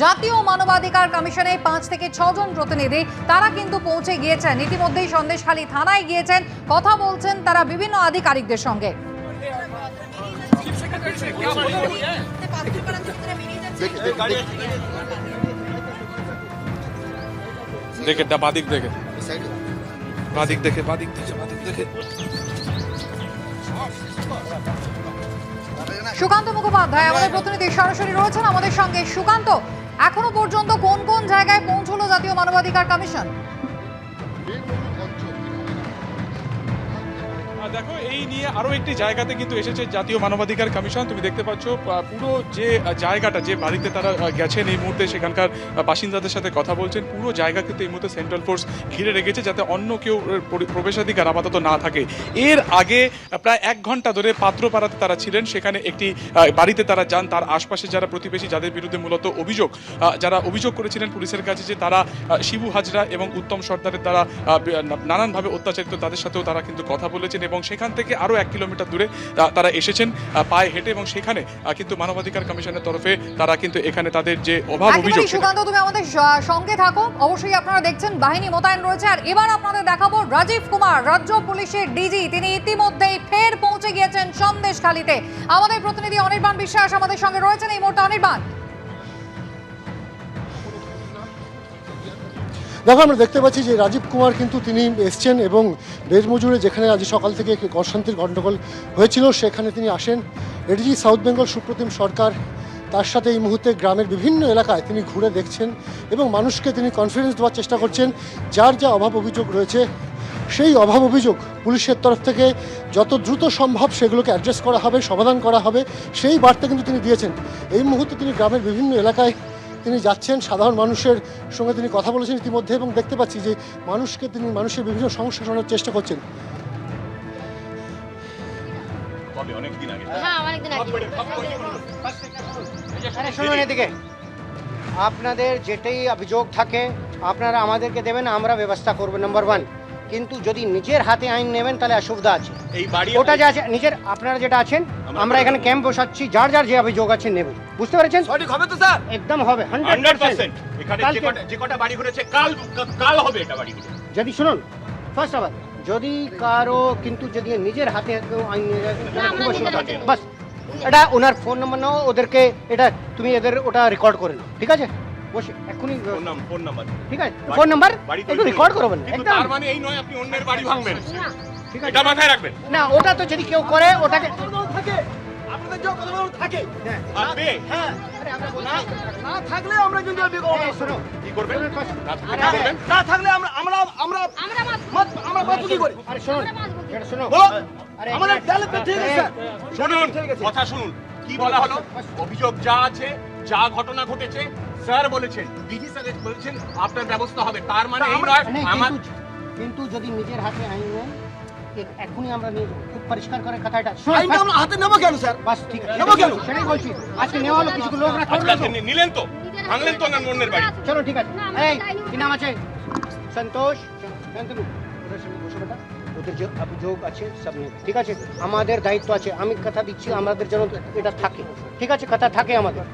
জাতীয় মানবাধিকার কমিশনে পাঁচ থেকে ছজন প্রতিনিধি তারা কিন্তু পৌঁছে গিয়েছেন। ইতিমধ্যেই সন্দেশখালী থানায় গিয়েছেন। কথা বলছেন তারা বিভিন্ন আধিকারিকদের সঙ্গে। দেখে বাদিক দেখে। বাদিক দেখে বাদিক দেখে বাদিক দেখে। সুকান্ত মুখোপাধ্যায় আমাদের প্রতিনিধি সরাসরি রয়েছেন আমাদের সঙ্গে। সুকান্ত এখনও পর্যন্ত কোন কোন জায়গায় পৌঁছলো জাতীয় মানবাধিকার কমিশন? দেখো, এই নিয়ে আরও একটি জায়গাতে কিন্তু এসেছে জাতীয় মানবাধিকার কমিশন। তুমি দেখতে পাচ্ছ পুরো যে জায়গাটা, যে বাড়িতে তারা গেছেন এই মুহূর্তে, সেখানকার বাসিন্দাদের সাথে কথা বলছেন, পুরো জায়গা কিন্তু এই মুহূর্তে সেন্ট্রাল ফোর্স ঘিরে রেখেছে যাতে অন্য কেউ প্রবেশাধিকার আপাতত না থাকে। এর আগে প্রায় এক ঘণ্টা ধরে পাত্রপাড়াতে তারা ছিলেন, সেখানে একটি বাড়িতে তারা যান। তার আশপাশে যারা প্রতিবেশী, যাদের বিরুদ্ধে মূলত অভিযোগ যারা অভিযোগ করেছিলেন পুলিশের কাছে যে তারা শিবু হাজরা এবং উত্তম সর্দারের দ্বারা নানানভাবে অত্যাচারিত, তাদের সাথেও তারা কিন্তু কথা বলেছেন এবং সেখান থেকে আরও এক কিলোমিটার দূরে তারা এসেছেন পায়ে হেঁটে এবং সেখানে কিন্তু মানবাধিকার কমিশনের তরফে তারা কিন্তু এখানে তাদের যে অভাব অভিযোগ সুকান্ত তুমি আমাদের সঙ্গে থাকো। অবশ্যই আপনারা দেখছেন বাহিনী মোতায়েন রয়েছে। আর এবার আপনাদের দেখাবো রাজীব কুমার রাজ্য পুলিশের ডিজি। তিনি ইতিমধ্যেই ফের পৌঁছে গিয়েছেন সন্দেশখালীতে। আমাদের প্রতিনিধি অনির্বাণ বিশ্বাস আমাদের সঙ্গে রয়েছেন এই মুহূর্তে। অনির্বাণ। দেখো, আমরা দেখতে পাচ্ছি যে রাজীব কুমার কিন্তু তিনি এসছেন এবং বেজমজুরে যেখানে আজ সকাল থেকে একটি অশান্তির গণ্ডগোল হয়েছিল, সেখানে তিনি আসেন। ADG south Bengal Supratim Sarkar, তার সাথে এই মুহূর্তে গ্রামের বিভিন্ন এলাকায় তিনি ঘুরে দেখছেন এবং মানুষকে তিনি কনফিডেন্স দেওয়ার চেষ্টা করছেন, যার যা অভাব অভিযোগ রয়েছে, সেই অভাব অভিযোগ পুলিশের তরফ থেকে যত দ্রুত সম্ভব সেগুলোকে অ্যাড্রেস করা হবে, সমাধান করা হবে, সেই বার্তা কিন্তু তিনি দিয়েছেন। এই মুহূর্তে তিনি গ্রামের বিভিন্ন এলাকায় তিনি যাচ্ছেন সাধারণ মানুষের সঙ্গে তিনি কথা বলেছেন ইতিমধ্যে এবং দেখতে পাচ্ছি যে মানুষকে তিনি মানুষের বিভিন্ন সমস্যা শোনার চেষ্টা করছেন। হ্যাঁ আপনাদের যেটাই অভিযোগ থাকে আপনারা আমাদেরকে দেবেন আমরা ব্যবস্থা করব নাম্বার ওয়ান কিন্তু যদি নিজের হাতে আইন নেবেন তাহলে অসুবিধা আছে। এই বাড়ি ওটা যে আছে নিজের আপনারা যেটা আছেন আমরা এখানে ক্যাম্প বসাচ্ছি যার যার যে অভিযোগ আছে নেব। বুঝতে পেরেছেন? সঠিক হবে তো স্যার? একদম হবে হান্ড্রেড হান্ড্রেড পার্সেন্ট এখানে যে কটা যে কটা বাড়ি ঘুরেছে কাল কাল হবে এটা বাড়ি ঘুরে। যদি শুনুন ফার্স্ট আবার যদি কারও কিন্তু যদি নিজের হাতে আইন নিয়ে যায় খুব অসুবিধা আছে বাস এটা ওনার ফোন নম্বর নাও ওদেরকে এটা তুমি এদের ওটা রেকর্ড করে নাও ঠিক আছে? বসে এক্ষুনি ফোন নাম ফোন নাম্বার। ঠিক আছে ফোন নাম্বার একটু রেকর্ড করবেন একদম। তার মানে এই নয় আপনি অন্যের বাড়ি ভাঙবেন। ঠিক আছে। এটা মাথায় রাখবেন। না ওটা তো যদি কেউ করে ওটাকে আপনাদের যে কথা থাকে হ্যাঁ। হ্যাঁ। আরে আমরা বলছি না থাকলে আমরা কিন্তু শোনো। কি করবেন? শুনুন first। রাজনীতি আরে, করবেন? না থাকলে আমরা আমরা আমরা আমরা মাছ মত- আমরা বাঁচবো কি করে? আরে শুনুন এটা বলো আমাদের দেয়ালে ঠিক আছে শুনুন কথা শুনুন। কি বলা হলো? অভিযোগ যা আছে যা ঘটনা ঘটেছে স্যার বলেছেন ডিজি স্যার বলেছেন আপনার ব্যবস্থা হবে। তার মানে এই নয় আমার কিন্তু যদি নিজের হাতে আইন নেন এখনই আমরা নিয়ে খুব পরিষ্কার করে কথাটা। শুনুন, আইনটা আমরা হাতে নেব কেন স্যার? বাস ঠিক আছে। নেব কেন? সেটাই বলছি। আজকে নেওয়া হলো কিছু করল আজকে নিলেন তো? ভাঙলেন তো না অন্যের বাড়ি? চলো ঠিক আছে। এই কি নাম আছে? সন্তোষ। শান্তনু ওদের সঙ্গে বসে বেটা ওদের যে অভিযোগ আছে সব ঠিক আছে? আমাদের দায়িত্ব আছে। আমি কথা দিচ্ছি আমাদের যেন এটা থাকে। ঠিক আছে? কথা থাকে আমাদের।